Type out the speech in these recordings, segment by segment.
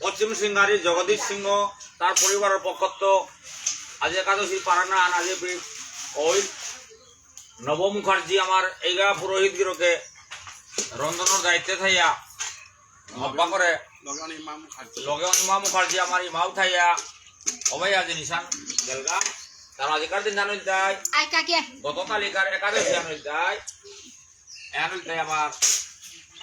পশ্চিম সিংহারি জগদীশ সিংহ তার পরিবারের পক্ষত্ব আজি একাদশী পারানা আন আজি ওই নব মুখার্জি আমার এইগা পুরোহিত গিরকে রন্ধনের দায়িত্বে থাইয়া অব্বা করে. লগে ইমা মুখার্জি আমার ইমাও থাইয়া অবাই আজি নিশান গেলগা তার আজিকার দিন জানো দেয় Ay, kaki. গত তালিকার একাদশী আনুল দেয় আনুল দেয় আমার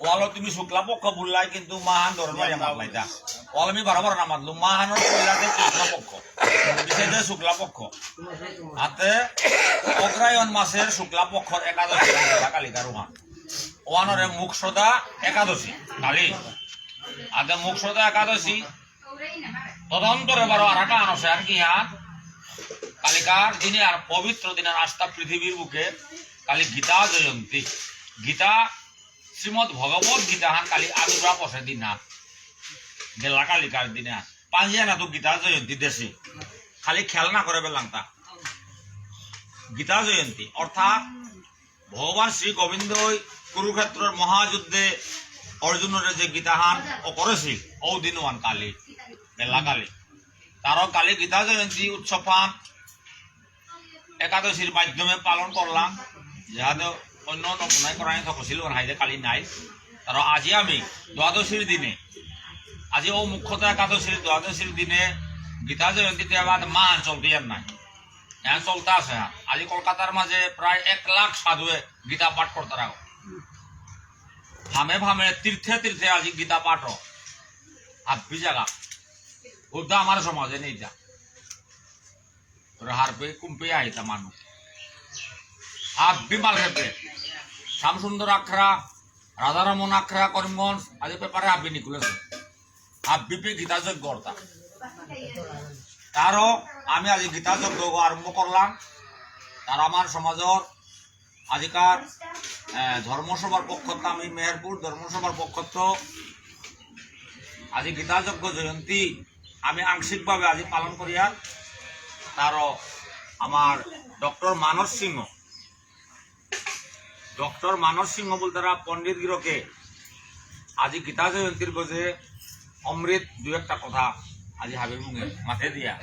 ওয়ালো তুমি শুক্লা পক্ষ বললাই কিন্তু মাহান ধরন মারিয়া মারলাই দা ওয়াল আমি বারবার না মারলু মাহানোর কইলাতে কৃষ্ণ পক্ষ। বিশেষে শুক্লা পক্ষ। হাতে অগ্রায়ণ মাসের শুক্লা পক্ষর একাদশী কালিকার ওয়ান ওয়ানরে মুখ সদা একাদশী কালি। আতে মুখ সদা একাদশী তদন্তরে বারো আর একটা আনছে আর কি হ্যাঁ কালিকার দিনে আর পবিত্র দিনের আস্থা পৃথিবীর বুকে কালি গীতা জয়ন্তী। গীতা শ্রীমদ ভগবত গীতা হান কালি আবির্ভাব বসে দিন। না গেলা কালিকার দিনে। পাঞ্জিয়া না তো গীতা জয়ন্তী দেশে। খালি খেলনা করে বেলাম তা গীতা জয়ন্তী। অর্থাৎ ভগবান শ্রী গোবিন্দই কুরুক্ষেত্রের মহাযুদ্ধে অর্জুনের যে গীতাহান ও করেছিল ও দিনওয়ান কালী বেলা কালী তারও কালী গীতা জয়ন্তী উৎসবান একাদশীর মাধ্যমে পালন করলাম যাহাতে অন্য নপুনাই করাই থকছিল হাইদে কালি নাই। তার আজি আমি দ্বাদশীর দিনে, আজি ও মুখ্যত একাদশীর দ্বাদশীর দিনে গীতা জয়ন্তীতে আবার মা চলতে আর নাই। এখন চলতে আছে হ্যাঁ। আজি কলকাতার মাঝে প্রায় এক লাখ সাধুয়ে গীতা পাঠ করতে রাখো ভামে ভামে তীর্থে তীর্থে আজি গীতা পাঠ হাবি জায়গা ওটা আমার সমাজে নেই যা হারপে কুম্পে আইতা মানুষ হাবি মাল খেতে শ্যামসুন্দর আখড়া, রাধারমন আখড়া, করিমগঞ্জ, আজি পেপারে হাবি নিকুলেছে হাবি পে গীতা যজ্ঞ অর্থা তারও আমি আজি গীতা যজ্ঞ আরম্ভ করলাম। তার আমার সমাজর আজিকার ধর্মসভার পক্ষত আমি মেহেরপুর ধর্মসভার পক্ষত আজি গীতা যজ্ঞ জয়ন্তী আমি আংশিকভাবে আজি পালন করিয়া তারও আমার ডক্টর মানস সিংহ ডক্টর মানস সিংহ বলতে তারা পণ্ডিত গিরকে আজি গীতা জয়ন্তীর গজে অমৃত দু একটা কথা আজি হাবির মুঙে মাথে দিয়া।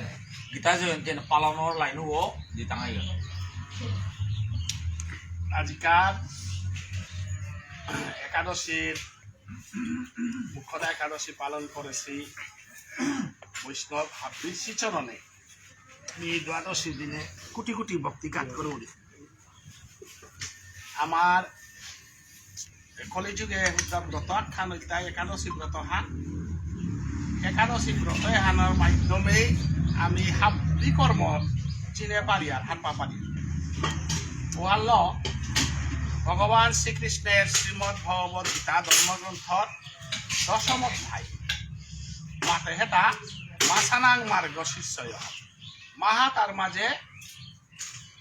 গীতা জয়ন্তী পালনের লাইনও ও জিতাঙাই গেল। আজিকার একাদশীর মুখ্যদা একাদশী পালন করেছি বৈষ্ণব হাবির শ্রীচরণে এই দ্বাদশী দিনে কোটি কোটি ভক্তি গান করে উঠি আমার কলিযুগে ব্রত খান তাই একাদশী ব্রত হান। একাদশী ব্রত হানের মাধ্যমে আমি হাবি কর্ম চিনে পারি আর হানপা পারি ওয়াল্ল ভগবান শ্রীকৃষ্ণের শ্রীমদ ভগবত গীতা ধর্মগ্রন্থর দশম অধ্যায়। মাতে হেতা মাসানাং মার্গ শিষ্যয়। মাহা তার মাঝে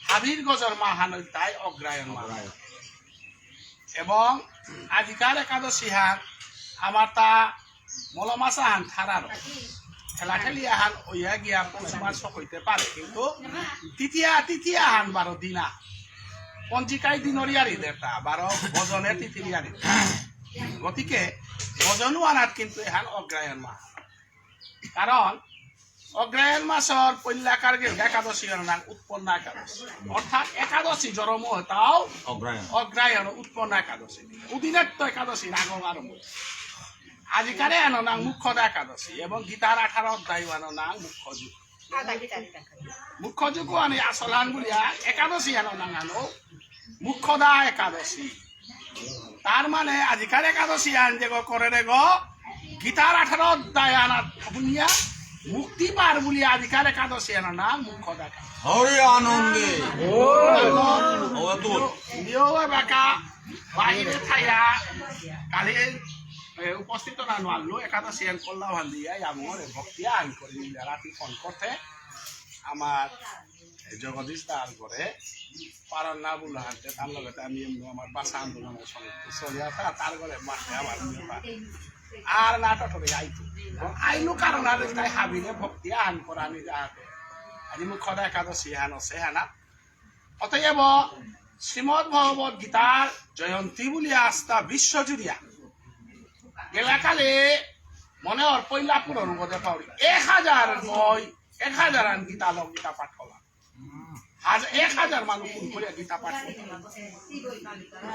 হাবির গজর মাহানৈতায় অগ্রায়ণ মাহায় এবং আজিকার একাদশী হান আমার তা মলমাসা হান থারার খেলা খেলি আহান ওইয়া গিয়া পৌষমাস হইতে পারে, কিন্তু তৃতীয়া তৃতীয়া হান বারো দিনা পঞ্জিকাই দিনরিয়ারি দেটা বারো ভজনের তিথিরিয়ারি গতিকে ভজনো আনাত কিন্তু এহান অগ্রায়ণ মাহ কারণ অগ্রায়ণ মাসর পল্যাকার গেল একাদশী নাম উৎপন্ন একাদশী। অর্থাৎ একাদশী জরম তাও অগ্রায়ণ উৎপন্ন একাদশী। উদিনাত্য একাদশী রাগম আরম্ভ আজিকারে আনো নাং মুখ্য একাদশী এবং গীতার আঠারো অধ্যায় আনো নাং মুখ্য যুগ. মুখ্য যুগ আনি আসলান বলিয়া একাদশী আনো নাং আনো। মুখ্যদা একাদশী। তার মানে আজিকার একাদশী আন যে গো করে রে গো। গীতার আঠারো অধ্যায় আনা শুনিয়া মুক্তি পার বলি আজিকার একাদশী আনা না মুখ্যদা একাদশী। হরি আনন্দে বাকা বাহিরে থাইয়া কালি উপস্থিত না নোৱাৰিলো একাদশী আন কল্লা ভালো দিয়া আমার ভক্তি আন নিলে ৰাতি ফোন করতে আমার জগদীশ দার করে পারার না বলে হাঁটতে তার লগতে আমি আমার বাসা আন্দোলনের সঙ্গে চলে আসা তার ঘরে মাঠে আমার। আর নাটক হবে আইতো। আইলো কারণ আর তাই হাবিলে ভক্তি আন করা আমি যাহাতে আজি মোক সদায় একাদশী হান আছে হানা অতএব শ্রীমদ ভগবত গীতার জয়ন্তী বলি আস্থা বিশ্বজুড়িয়া গেলাকালে মনে ওর পয়লা পুরো রূপতে পাওরি এক হাজার নয় এক হাজার আন গীতা লোক গীতা পাঠ হাজার এক হাজার মানুষ ফোন করে গীতা পাঠ করলাম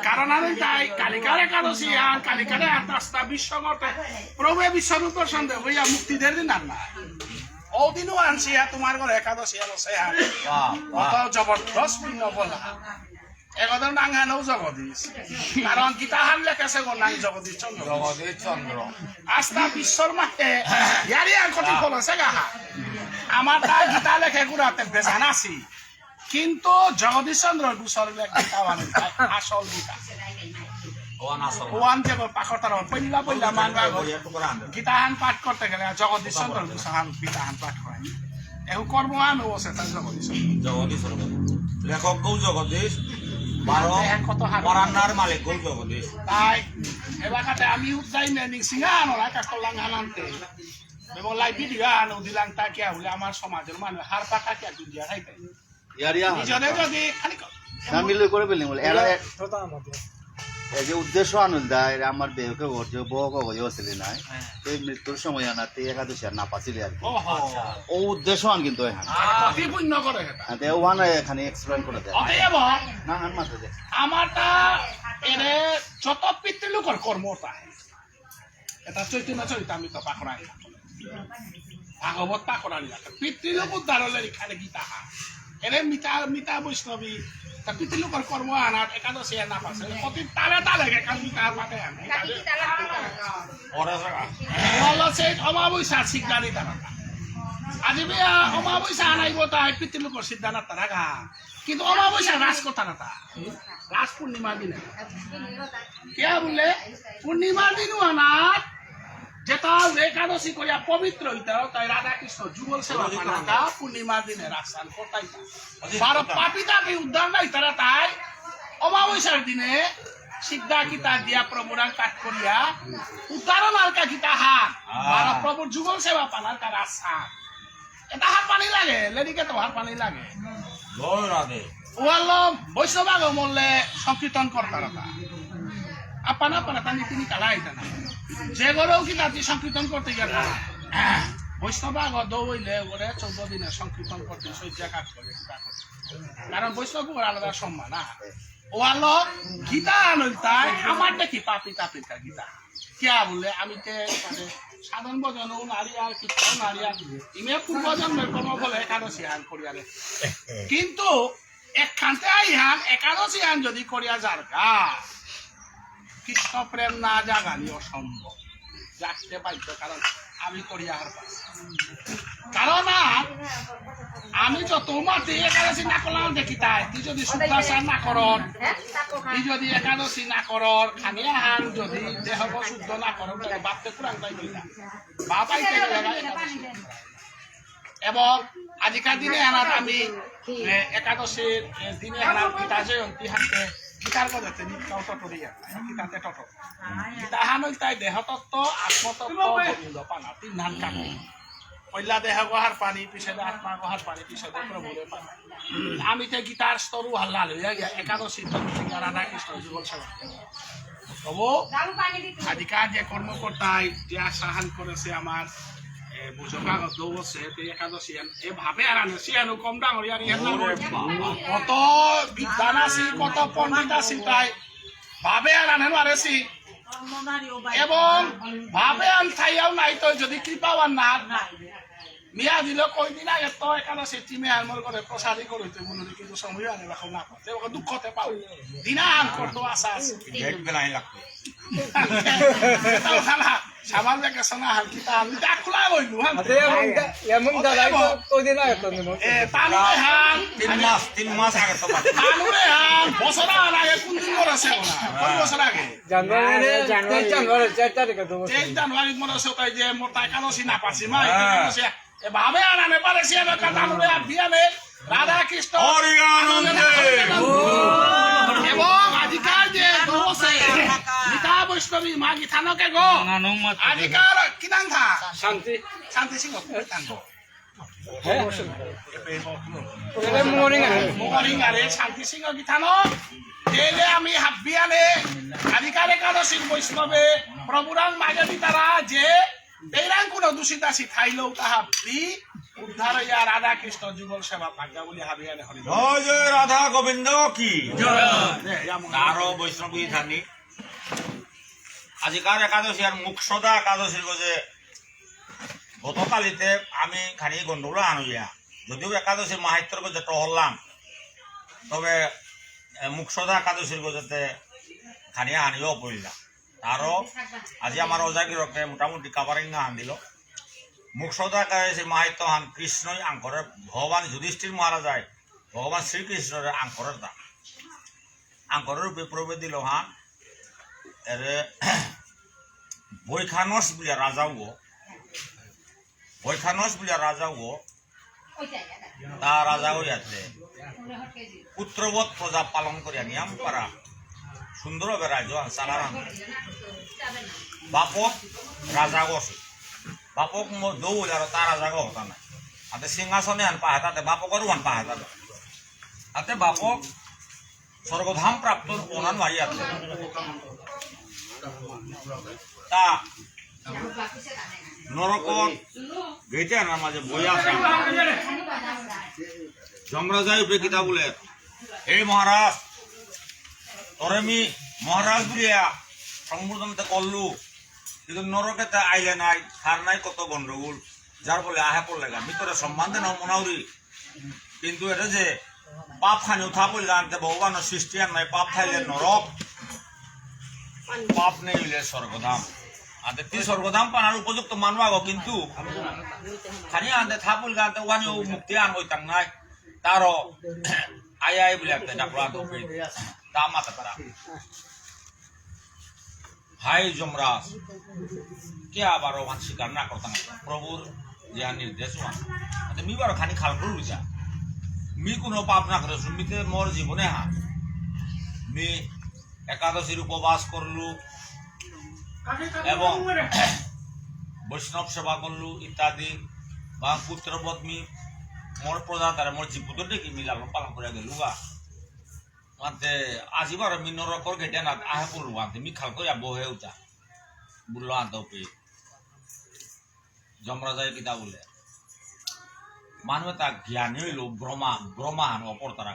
কারণ আমি তাই কালিকার একাদশী আর কালিকারে আস্থা বিশ্বমতে প্রভু বিশ্বরূপ সন্দেহ হইয়া মুক্তিদের দিন আর না। ওদিনও আনছি তোমার ঘরে একাদশী আর সে বাহ অত বাহ জবরদস্ত পুণ্য বলা একদম নাঙ্গানেও জগদীশ। কারণ গীতা হান লেখেছে গো নাং জগদীশ চন্দ্র জগদীশ চন্দ্র। আস্থা বিশ্বর মাঠে ইয়ারি আর কটি ফলছে গাহা আমার গীতা লেখে গুড়াতে বেজান আছি। কিন্তু জগদীশ চন্দ্র বানে আসল গীতা। ওয়ান পাখতার মানবা হান পাঠ করতে গেলে জগদীশ চন্দ্র হান হান পাঠ কর্ম জগদীশ জগদীশ লেখক গৌ জগদীশ তাই আমি উদ্যাই নেনি সিঙ্গা আনো রাখা করলাম আনন্তে। এবং লাই আনো দিলাম তাকে হলে আমার সমাজের মানুষ হার পাকা কে দুনিয়া খাইতে। নিজনে যদি সামিল করে বলে। এরা এই যে উদ্দেশ্য আনন্দ দেয় এরা আমার বেহকে ঘটছে বউ কগজ আসলে নাই। এই মৃত্যুর সময় আনাতে একাদশী আর না পাছিলে আর কি। ও উদ্দেশ্য আন কিন্তু এখানে অতি পুণ্য করে এটা। ওয়ান এখানে এক্সপ্লেন করে দেয়। না মাথা আমারটা এরে যত এটা চৈতন্য চৰিতামৃত পাখৰাই ভাগৱত পাখৰালি ৰাখে পিতৃলোক উদ্ধাৰলৈ লিখালে গীতা এনে মিতা মিতা বৈষ্ণৱী তা পিতৃলোকৰ কৰ্ম আনাত একাদশী আনা পাছে অতি তালে তালে একাদ গীতা পাতে আনে পরে অমাবস্যা শিকারি তারা আজি বিয়া অমাবস্যা আনাইব তাই পিতৃলোকৰ সিদ্ধান্ত তারা গা। কিন্তু অমাবস্যা রাজ কথা না তা রাজ পূর্ণিমার দিনে। কে বলে? পূর্ণিমার দিন আনাত যেটা একাদশী করিয়া পবিত্র হইতে তাই রাধা কৃষ্ণ যুগল সেবা পানাতা পূর্ণিমার দিনে রাস্তান করতাই বারো পাপিতাকে উদ্ধার নাই? তারা তাই অমাবস্যার দিনে সিদ্ধা কিতা দিয়া প্রভুরাং কাট করিয়া উদ্ধারণ আর কিতা হাত। বারো প্রভুর যুগল সেবা পানার কা রাস্তা এটা হাত পানি লাগে লেডিকে তো হাত পানি লাগে। জয় রাধে। ওয়াল্লো বৈষ্ণব মরলে সংকীর্তন করতার আপান আপান তানি তিনি কালা আইতা না যে গরেও কি তাতি সংকীর্তন করতে গেল বৈষ্ণব আগ হইলে ওরে চৌদ্দ দিনে সংকীর্তন করতে সজ্জা কাজ করে কারণ বৈষ্ণব ওর আলাদা সম্মান না ওয়াল্লো গীতা আনলতাই আমার দেখি পাপি তাপি তা গীতা। কিয়া বলে, আমি তে মানে সাধারণ ভজনও নারী আর কীর্তন নারী আর ইমে পূর্ব জন্মের কর্ম ফলে একাদশী আন করিয়ারে কিন্তু একখানতে ইহান একাদশী আন যদি করিয়া যার গা কৃষ্ণ প্রেম না জাগানি অসম্ভব। জাগতে পাইতো কারণ আমি করিয়া হার পাই কারণ আমি যত মাটি একাদশী না করলাম দেখি তাই। তুই যদি শুক্রাচার না করন তুই যদি একাদশী না করর, খানিয়া হান যদি দেহ শুদ্ধ না তাহলে বাপতে পুরান তাই বাবাই একাদশী এবং আজিকার দিনে আনাত আমি একাদশীর দিনে আনাত গীতা জয়ন্তী হাতে গীতার দেহ গহার পানি পিছনে আত্মা গহার পানি পিছনে প্রভুরে পানি। আমি তে গীতার স্তরু হাল্লা একাদশী রাধা কৃষ্ণ সেবা তবু আজিকার যে কর্মকর্তায় যে আশাহান করেছে আমার এ, বুজকা দৌছে তে একাদশী আন- এ ভাবে আর আনেছি সিয়ানো কম ডাঙর ইয়ার কত বিদ্যান আছি কত পণ্ডিত আছি তাই ভাবে আর আনেন আরেছি এবং ভাবে আন ঠাইয়াও নাই তো যদি কৃপাওয়ার না মিয়া দিলে কয়দিন আগে তো একাদশী টিমে আমার করে প্রসাদী করতে বলি কিন্তু সময় আনে রাখো না। পাতে ওকে দুঃখতে পাও। দিনান করতো আশা আছে সামাল ভ্যাকেশন আহার কি তা আমি ডাক খোলা হ্যাঁ kau dia nak tu ni mungkin. এ তানুরে হান? তিন মাস তিন মাস আগে তো। তানুরে হান? বছর আগে কোন দিন করেছে ওনা কোন বছর আগে। Januari Januari saya tak ada tu. তেইশ জানুয়ারি মনে হচ্ছে তাই যে মোর তাই কালসি না পারছি মা এ ভাবে আনানে পারেছি আমি কাতানুরে আর বিয়ানে রাধা কৃষ্ণ এবং আজিকাল যে দোষে গীতা বৈষ্ণবী মা গীতা নকে গো আজিকাল কি নাম থা. শান্তি। গো শান্তি সিংহ গীতা ন তেলে আমি হাবিয়ানে আজিকাল একাদশীর বৈষ্ণবে প্রভুরাং মাগে তারা যে এইরাং কোনো দূষিত আসি থাইলেও তাহা বি উদ্ধার হইয়া রাধা কৃষ্ণ যুগল সেবা ভাগ্যা বলি হাবিয়ানে হরি। জয় জয় রাধা গোবিন্দ কি? তারও বৈষ্ণবী থানি আজিকার একাদশী আর মুখ সদা একাদশীর গজে গতকালিতে আমি খানি গন্ডগোল আনুইয়া যদিও একাদশীর মাহাত্যর গজে টহরলাম তবে মুখ সদা একাদশীর গজেতে খানি আনিও পড়লাম তারও আজি আমার অজাগিরকে মোটামুটি কাভারিং আন দিল। মুখ সদা একাদশী মাহাত্য হান কৃষ্ণই আঙ্করের ভগবান যুধিষ্ঠির মহারাজায় ভগবান শ্রীকৃষ্ণের আঙ্করের দাম আঙ্করের বিপ্রবে দিল হা এরে বৈখানস বুলিয়া রাজাও বৈখানস বুলিয়া রাজাও তা রাজাও ইয়াতে। পুত্রবৎ প্রজা পালন করিয়া নিয়াম পারা সুন্দরভাবে রাজ্য চালান বাপক রাজা গছ। বাপক দৌল আর তা রাজা হতা নাই। হাতে সিংহাসনে আন পাহে তাতে বাপকরও আন পাহে তাতে। তাতে বাপক স্বর্গধাম প্রাপ্ত ওনান ভাই আছে। তা নরক গেটে আনার মাঝে বই আছে। যমরাজাই উপরে কিতা বলে এই মহারাজ তোরে মি মহারাজ বলিয়া সম্বোধনতে করলু। কিন্তু নরকেতে আইলে নাই সার নাই, কত গন্ডগোল। যার ফলে আহে পড়লে গা। ভিতরে সম্মান দেন মনাউরি। কিন্তু এটা যে পাপ খানি উঠা পড়লে আনতে ভগবানের সৃষ্টি আর নাই, পাপ খাইলে নরক। পাপ নেই হইলে স্বর্গধাম। আনতে তুই স্বর্গধাম পানার উপযুক্ত মানুষ আগো কিন্তু? খানি আনতে থাপুল গানতে ওখানে মুক্তি আন হইতাম নাই। তারও আই আই বলে একটা ডাকলা তো তা মাথা তারা হাই যমরাজ কে আবার ওখান স্বীকার না করতাম প্রভুর যা নির্দেশ ওখান মি বারো খানি খাল করু যা মি কোনো পাপ না করে সুমিতে মোর জীবনে হা মি একাদশীর উপবাস করলু এবং বৈষ্ণব সেবা করলু ইত্যাদি বা পুত্রবধ মি মোর প্রজা তারা মোর জীবত দেখি মি লালন পালন করে গেলু মাতে আজিবার মি নরকর গেটে না আহে পড়লু আনতে মি খাল করে বহে উঠা। বুল্লো আনতে পে যমরাজায় কিতা বলে মানুহে তাক জ্ঞানী হইল ব্রহ্মা ব্রহ্মা হান অপর তারা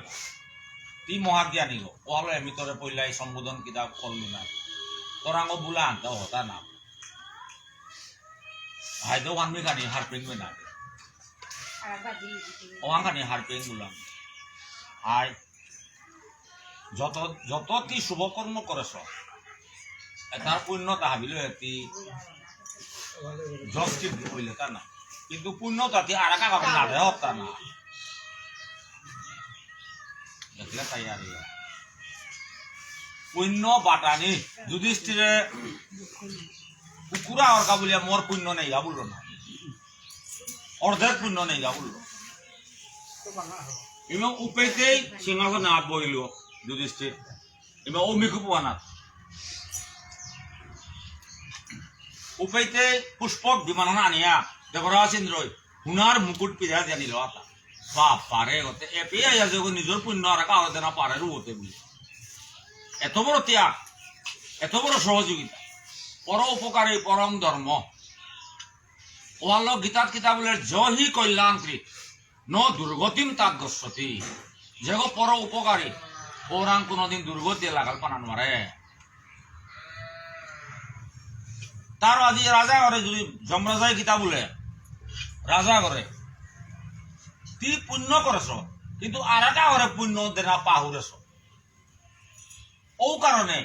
তি মহাজ্ঞানী গো ওয়ালো এমি তোরে পইলাই সম্বোধন কিতাব করলু না তোরাঙ্গ বুলা আনতে হতা না হাইদো ওয়ানমি খানি হার পেঙ্গে না ওয়ান খানি হার পেং গুলাম হাই যত যত তি শুভ কর্ম করেছ, এটার পুণ্য তাহাবিল এটি জস্টি হইলে, তা না। কিন্তু পুণ্য তাতে আর একা না দেখলে তাই আর পুণ্য বাটানি যুধিষ্ঠিরে কুকুরা অর্কা বলিয়া মোর পুণ্য নেই গা বলল না। অর্ধেক পুণ্য নেই গা বলল এবং উপাইতেই সিংহাসনে হাত যুধিষ্ঠির এবং অমিকু পোয়ানাথ উপাইতে পুষ্পক বিমান আনিয়া দেবরাজ ইন্দ্রই হুনার মুকুট পিধা জানিল আতা বাপ পারে হতে এপে আইয়া নিজের পুণ্য আর কাউ দেনা পারে রুহতে বলি। এত বড় ত্যাগ, এত বড় সহযোগিতা, পর উপকারী, পরম ধর্ম। ওয়াল্ল গীতাত কিতাবলের জহি কল্যাণকৃত ন দুর্গতিম তাক গচ্ছতি। যে গো পর উপকারী ওরাং কোনোদিন দুর্গতি লাগাল পানান মারে তার আজি রাজা ঘরে যদি যমরাজায় গীতা বলে রাজা করে তুই পুণ্য করেছ কিন্তু আর একটা ঘরে পুণ্য দেনা পাহুরেছ ও কারণে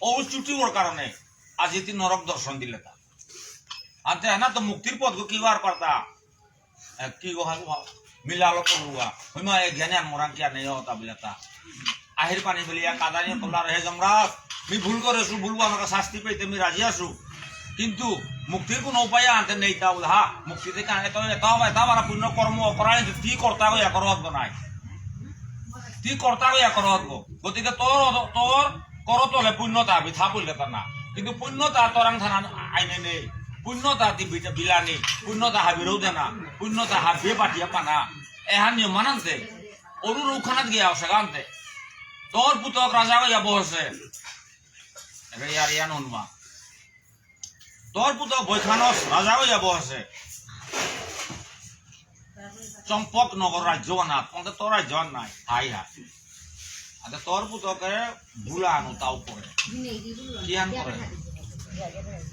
ও চুটিওর কারণে আজি তুই নরক দর্শন দিলে তা আনতে না তো মুক্তির পথ কি বার করতা কি মিলালো করুয়া হইমা এ জ্ঞানে মোরাং কি নেই হতা বিলাতা আহির পানি ফেলিয়া কাদানি কমলার হে জমরাজ আমি ভুল করেছু ভুলবো আমাকে শাস্তি পেতে আমি রাজি আছু। কিন্তু মুক্তির কোনো উপায় আনতে নেই তা হা? মুক্তি থেকে এত এত এটা বারা পুণ্য কর্ম করাই কি কর্তা হইয়া করত নাই তি কর্তা হইয়া করত গতিকে তোর তোর করত হলে পুণ্যতা বিথা পড়লে না। কিন্তু পুণ্যতা তোরাং থানা আইনে নেই। পুণ্যতা তি বিলানি। পুণ্যতা হাবিরও দেনা। পুণ্যতা হাবিয়ে পাঠিয়ে পানা। এহান নিয়ম মানান্তে অরু রৌখানাত গিয়া সেখানতে তোর পুতক রাজা হইয়া বসে। উন্মা তোর পুতক বৈখানস রাজা হইয়া বসে। চম্পক নগর রাজ্য না তোমাকে তোর রাজ্য নাই হাই হাই আচ্ছা তোর পুতকে বুলা আনো, তাও করে কিয়ান করে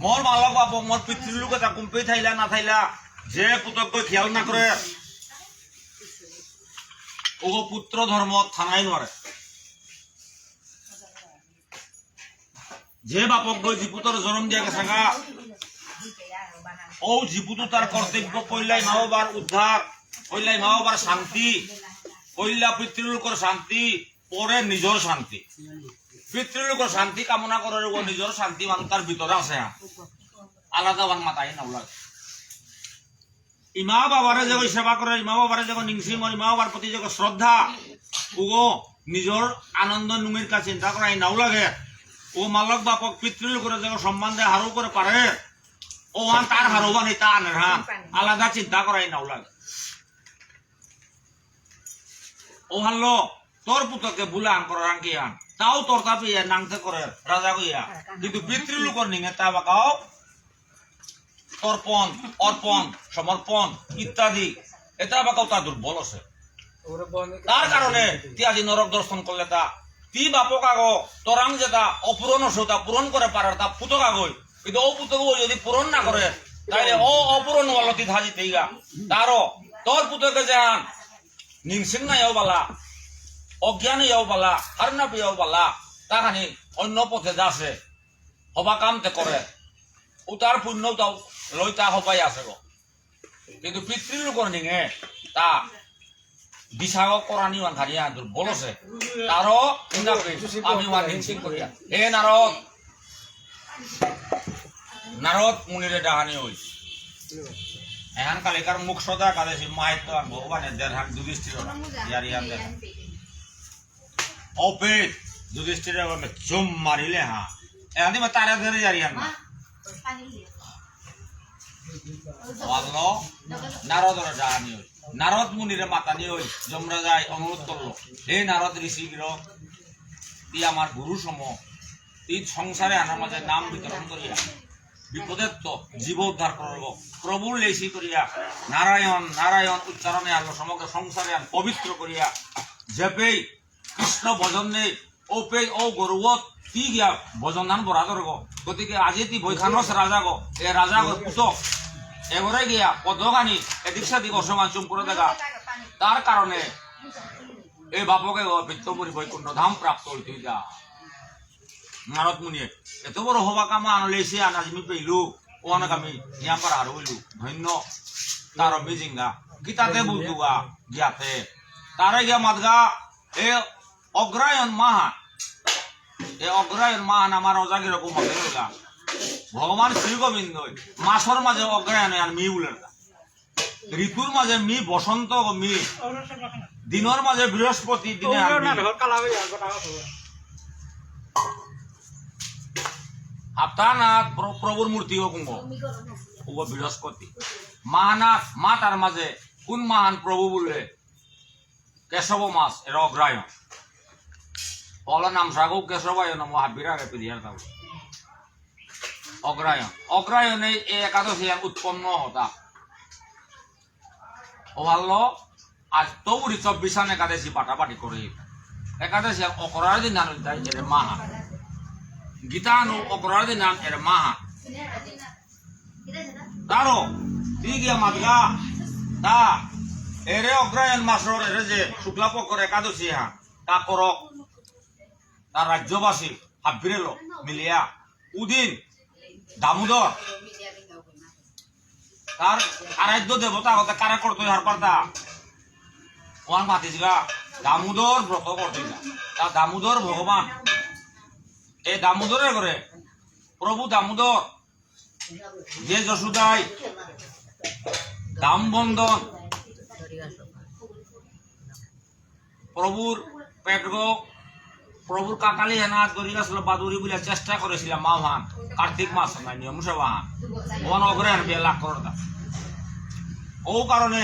মোর মালক বাপক, মোর পিতৃ লোক এটা কুম্পি থাইলা না থাইলা যে পুতক খেয়াল না করে ও পুত্র ধর্ম থানাই নরে যে বাপক গৈ জীপুতর জনম দিয়া গেছে গা ও জীপুতো তার কর্তব্য কইলাই নববার উদ্ধার কইলাই নববার শান্তি, কইলা পিতৃলোকৰ শান্তি পরে নিজর শান্তি। পিতৃলোকৰ শান্তি কামনা করে ও নিজর শান্তি মানুষ তার ভিতরে আছে আলাদা বান মাতাই নাওলাগ। ইমা বাবারে যে সেবা করে ইমা বাবারে যে নিংসিম ইমা বাবার প্রতি যে শ্রদ্ধা ও নিজর আনন্দ নুমির কাছে চিন্তা করাই নাও লাগে ও মালক বাপক পিতৃলোকের যে সম্মান দেয় হারও করে পারে ও আন তার হারও বানি তা আনের হা। আলাদা চিন্তা করাই নাও লাগে ও হানলো তোর পুতকে বুলা আন করার আনকি আন। তাও তোর তাপি নাংতে করে রাজা কইয়া। কিন্তু পিতৃলোকর নিঙে তা বাকাও তর্পণ অর্পণ সমর্পণ ইত্যাদি। এটা বাকাও তার দুর্বল আছে। তার কারণে তি আজি নরক দর্শন করলে তা তি বাপক আগো তোরাং যেটা অপূরণ আছে তা পূরণ করে পারার তা পুতক আগই কিন্তু ও পুতক যদি পূরণ না করে তাহলে ও অপূরণ হলো তি ধাজি তেইগা তারও তোর পুতকে যান নিংসিং না যাও বালা অজ্ঞানী যাও বালা হারনাপি যাও বালা তাহানি অন্য পথে যাছে হবা কামতে করে ও তার পুণ্য তাও লই তা হবাই আছে গো কিন্তু পিতৃলোকৰ নিঙে তা মান খানিয়া দুৰ্বল আছে তাৰো চিন্তা কৰি আমি মান হিংসিং কৰিয়া হে নাৰদ। নাৰদ মুনিৰে ডাহানি হৈ এহান কালিকাৰ মুখ সদা কালেছিল মাহিত্য আর ভগবানে দেড় হাত যুধিষ্ঠির ইয়ার ইয়ার দেড় অপেত যুধিষ্ঠির চুম মারিলে হা। এহানি মা তারে ধরে যারি হান অন্য নারদর ডাহানি হই নারদ মুনিরে মাতানি হই যমরাজাই অনুরোধ করল, হে নারদ ঋষি গির তুই আমার গুরু সম তুই সংসারে আনার মাঝে নাম বিতরণ করিয়া, বিপদের তো জীব উদ্ধার করব প্রভুর লেসি করিয়া, নারায়ণ নারায়ণ উচ্চারণে আনলো সমগ্র সংসারে আন পবিত্র করিয়া জেপেই কৃষ্ণ ভজন নেই ও পে ও গৌরবত তি গিয়া ভজন দান বরাদর গতিকে আজি তি বৈখানস রাজা গো, এ রাজা গো এবারে গিয়া পদ্মগানি এদিক সেদিক অসমান চুম করে দেখা। তার কারণে এই বাপকে বিত্তপুরী বৈকুণ্ঠ ধাম প্রাপ্ত হইতে যা নারদ মুনিয়ে, এত বড় হবা কামা আনলেছি, আনাজমি পেইলু ও অনেক আমি ইয়াম্বার আর হইলু ধন্য, তার মিজিঙ্গা গীতাতে বুঝুগা গিয়াতে। তারে গিয়া মাতগা এ অগ্রায়ণ মাহা এ অগ্রায়ণ মাহান আমার অজাগির কুমাতে গা ভগবান শ্রী গোবিন্দ মাসর মাঝে অগ্রায়ণে আর মি উলের ঋতুর মাঝে মি, বসন্ত মি, দিনের মাঝে বৃহস্পতি দিনে আপনার প্রভুর মূর্তি বৃহস্পতি। মাহানাথ মা তার মাঝে, কোন মহান প্রভু বলে? কেশব মাস, এর অগ্রায়ণ অল নাম সাগু কেশবায় নম দাও অগ্রায়ণ অগ্রায়ণে এই একাদশী আর উৎপন্ন হতা। ও ভালো আজ তৌরি চব্বিশান একাদশী পাটাপাটি করে। একাদশী আর অকরার দিন তাই এর মাহা। গীতানু অপরাধ নাম এর মাহা। তারও তুই গিয়া মাতগা তা, এরে অগ্রায়ণ মাসর এরে যে শুক্লা পক্ষর একাদশী হা, তা করক তার রাজ্যবাসী হাবিরেল মিলিয়া। উদিন দামোদর। তার আরাধ্য দেবতা কথা কারা করতো হার পারতা ওয়ান মাতিছিলা? দামোদর ব্রত করছিল তা দামোদর ভগবান। এই দামোদরে করে প্রভু দামোদর, যে যশোদাই দাম বন্ধন প্রভুর পেটগ প্রভুর কাকালি হেনাত করি আসলে বাদুরি বলে চেষ্টা করেছিলাম মাওহান কার্তিক মাস সেবাহান ওয়ান অগ্রহণ বিয়ে লাখ করো ও কারণে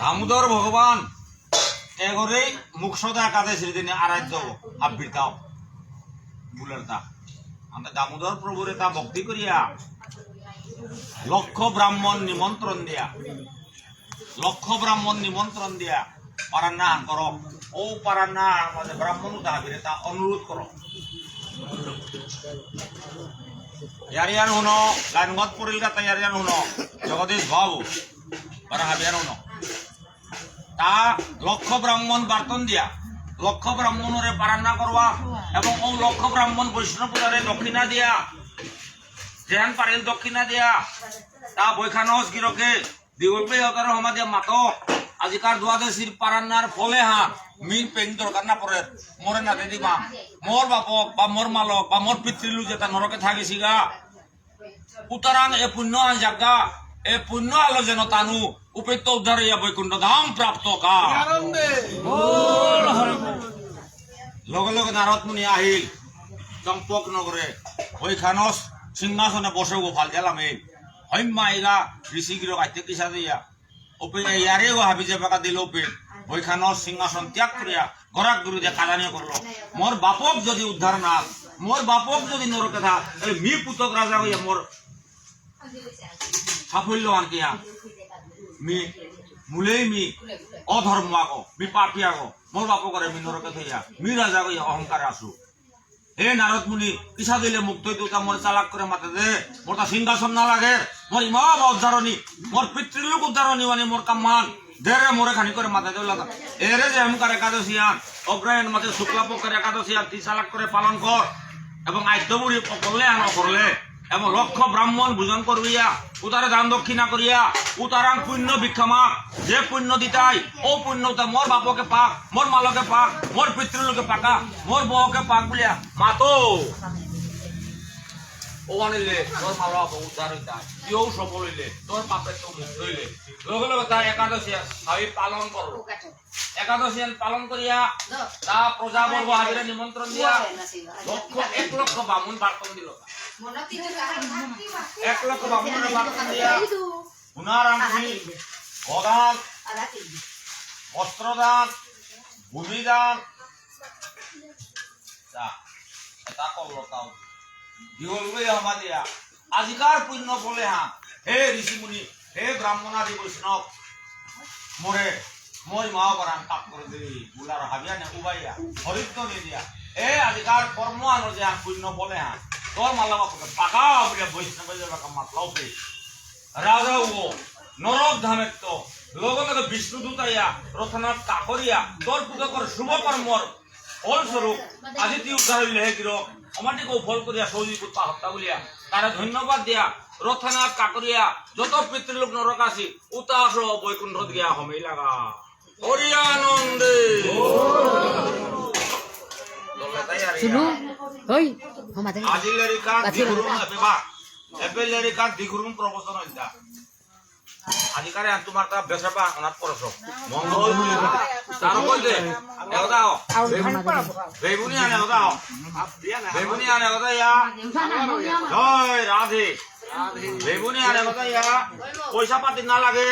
দামোদর ভগবান এগরেই মুখসদা একাদশীর দিনে আরাধ্য আবৃতাও বুলের তা। আমরা দামোদর প্রভুরে তা ভক্তি করিয়া লক্ষ ব্রাহ্মণ নিমন্ত্রণ দিয়া, লক্ষ ব্রাহ্মণ নিমন্ত্রণ দিয়া পারান্না কর। ও পারান্না আমাদের ব্রাহ্মণ তাহাবিরে তা অনুরোধ করো। লাইনগত পড়িল তা ইয়ারিয়ান হুনো জগদীশ বাবু পারা হাবিয়ান হুনো তা লক্ষ ব্রাহ্মণ বার্তন দিয়া লক্ষ ব্রাহ্মণরে পারান্না করবা এবং ও লক্ষ ব্রাহ্মণ বৈষ্ণব পূজারে দক্ষিণা দিয়া যেন পারিল দক্ষিণা দিয়া তা বৈখানস গিরকে দিগলপে হকার হমা দিয়া মাতো আজিকার দুয়াদেশির পারান্নার ফলে হা মিন পেন দরকার না পরে মোরে না দিবা মোর বাপক বা মোর মালক বা মোর পিতৃলু যেটা নরকে থাকিছি গা। উত্তরাং এ পুণ্য জাগা। এ পুণ্য আলো যেন তানু। উপেত্য উদ্ধার ইয়া বৈকুণ্ঠ ধাম প্রাপ্ত কা লগে লগে নারদ মুনি আহিল। চম্পক নগরে। ওইখানস সিংহাসনে বসে গোপাল গেলাম এই হইম্মা ইলা ঋষিগির আইতে কিসা দিয়া। ওপে ইয়ারে গো হাবি যে বেকা দিল ওপে ওইখানস সিংহাসন ত্যাগ করিয়া গরাক গুরু দিয়ে কাদানিয়া করল। মোর বাপক যদি উদ্ধার না, মোর বাপক যদি নরকে থা, তাহলে মি পুতক রাজা হইয়া মোর সাফল্য আনকিয়া মি, মুলেই মি, অধর্ম আগো, মি পাপি আগো। মোর বাপ করে মি নরকে থইয়া, মি রাজা কই অহংকার আসু হে নারদ মুনি কিসা দিলে মুক্ত হইতে তা মোর চালাক করে মাতে দে। মোর তা সিংহাসন না লাগে। মোর ইমা উদ্ধারণী, মোর পিতৃলোক উদ্ধারণী মানে মোর কাম্মান দেরে মোরে খানি করে মাথা দেওয়া লাগা এরে যে হেমকার একাদশী আন অগ্রায়ণ মাঝে শুক্লা পক্ষের একাদশী তুই চালাক করে পালন কর। এবং আদ্যবুড়ি করলে আন করলে এবং লক্ষ ব্রাহ্মণ ভোজন করিয়া, উতারে দান দক্ষিণা করিয়া, উতারাং পুণ্য ভিক্ষামা যে পুণ্য দিতাই, ও পুণ্য মোর বাপকে পাক, মোর মালকে পাক, মোর পিতৃলোকে পাকা, মোর বহকে পাক বলিয়া, মাতো। একাদশী পালন করল একাদশী পালন নিমন্ত্রণ দিয়া লক্ষ এক লক্ষ বামুন বার্তন দিল। এক লক্ষ বামুনের বার্তন দিয়া পুনারাঙ্গি গদান বস্ত্রদান, ভূমিদান। তা দিগলবে হমা দিয়া। আজিকার পুণ্য ফলে হা। হে ঋষিমুনি, হে ব্রাহ্মণাদি বৈষ্ণব মোরে মই মা বরান কাপ করে দিলি। বুলার হাবিয়া নে উবাইয়া হরিত্ব নে দিয়া এ আজিকার কর্ম আনো যে পুণ্য বলে হা। তোর মালাবা তোকে পাকা বলে বৈষ্ণব মাতলাও পে রাজা উগো নরক ধামের তো লগে লগে বিষ্ণু দূতাইয়া রথনাথ কাকরিয়া তোর পুতকর শুভ কর্মর ফলস্বরূপ আজি তুই উদ্ধার হইলে হে গিরক আমাটিকে ফল করিয়া সৌজি কুত্তা হত্যা বলিয়া তারা ধন্যবাদ দিয়া রথনাথ কাকরিয়া যত পিতৃলোক নরক আসি উতাস বৈকুণ্ঠ দিয়া হমেই লাগা। হরি আনন্দে শুনু ওই হমাতে আজি লেরিকা দিগুরুম লেরিকা দিগুরুম প্রবচন হইতা আজি কারে আন তোমার তা বেসবা অনাত করছ মঙ্গল তার মধ্যে এগদাও বেগুনি আনে এগদাও বেগুনি আনে এগদা ইয়া। জয় রাধে বেগুনি আনে এগদা ইয়া। পয়সা পাতি না লাগে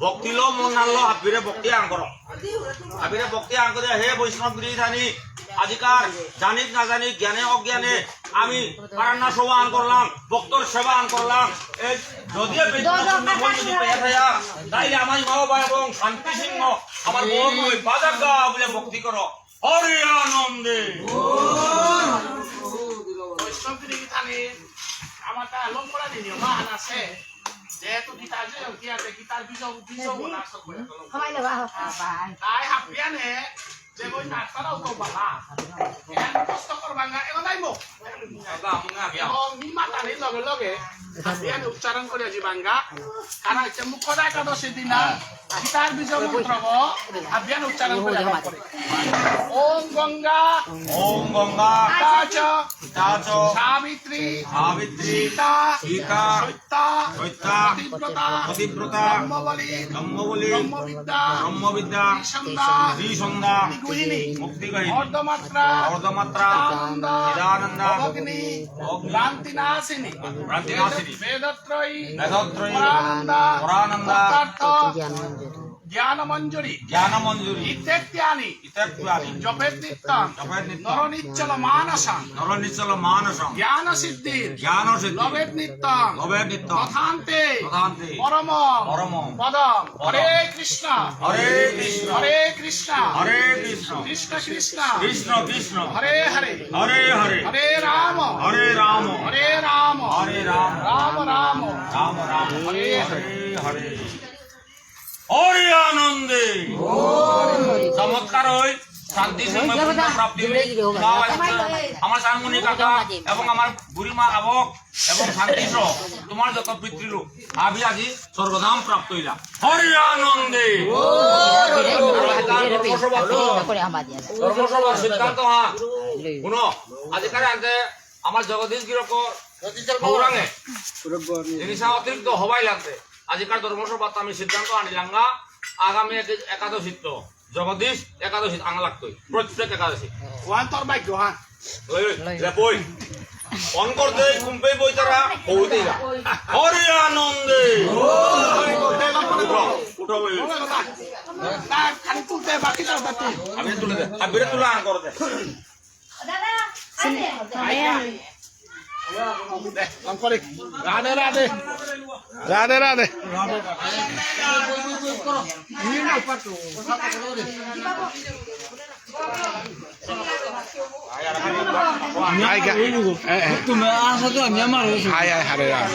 ভক্তি লো, মন নালো হাবিরে ভক্তি আন কর হাবিরে ভক্তি আন করে হে বৈষ্ণব গিরি থানি। আজিকার জানিক না জানিক জ্ঞানে অজ্ঞানে আমি পারান্না সেবা আন করলাম ভক্তর সেবা আন করলাম। যদিও যদি তাইলে আমার মা বাবা এবং শান্তি সিংহ আমার মই বাজাগা বলে ভক্তি করো। হরি আনন্দে। আছে। যেহেতু গীতার যে গীতার বীজ বীজ বলা সব করে। Không ওম গঙ্গা ওম গঙ্গা সাবিত্রী। সাবিত্রী। সীতা। সীতা। সত্যা। পতিব্রতা পতিব্রতা ব্রহ্মবলী। ব্রহ্মবলী। ব্রহ্মবিদ্যা। ব্রহ্মবিদ্যা। সন্ধ্যা শ্রীসন্ধ্যা। গৃহিণী মুক্তিগহী অর্ধমাত্রা অর্ধমাত্রা চিদানন্দ অগ্নি ভ্রান্তিনাশিনী ভ্রান্তিনাশিনী বেদত্রয়ী বেদত্রয়ী পরানন্দ পরানন্দ Gian Manjari. জ্ঞানমঞ্জুরি জ্ঞানমঞ্জুরি ইত্যাদি ইত্যাদি জপের নিত্যম জপের নিত্যম। নরনিচ্চল মানসম নরনিচল মানসম জ্ঞান সিদ্ধির জ্ঞান সিদ্ধি লবের নিত্যম লবের নিত্য তথান্তে তথান্তে পরম পরম পদম হরে কৃষ্ণ হরে কৃষ্ণ হরে কৃষ্ণ হরে কৃষ্ণ কৃষ্ণ কৃষ্ণ কৃষ্ণ কৃষ্ণ হরে হরে হরে হরে হরে রাম হরে রাম হরে রাম হরে রাম রাম রাম রাম রাম হরে হরে হরে হরে আনন্দে। চমৎকার হই শান্তি প্রাপ্তি। আমার সানমুনি কাকা এবং আমার বুড়িমা আবক এবং শান্তি সহ তোমার যত পিতৃলোক আবি আজি স্বর্গধাম প্রাপ্ত হইলা হরে আনন্দে। করে আমার সিদ্ধান্ত হা। শুনো আজিকালি আনতে আমার জগদীশ গিরকর জিনিস অতিরিক্ত হবাই লাগবে। আজিকার ধর্মসভাত আমি সিদ্ধান্ত আনিলাঙ্গা আগামী এক- একাদশীত জগদীশ একাদশী আঙা লাগতই প্রত্যেক একাদশী ওয়ান তোর হ্যাঁ ওই, লে বই অন করতে কুম্পে বই তারা হইতে গা। হরে আনন্দে। আমি তুলে দে। আর বেরে তুলে আন করতে অঙ্করে রাধে রাধে রাধে রাধে আয় গা তুমি আসো তো আমি আমার আয় আয় হারে রাম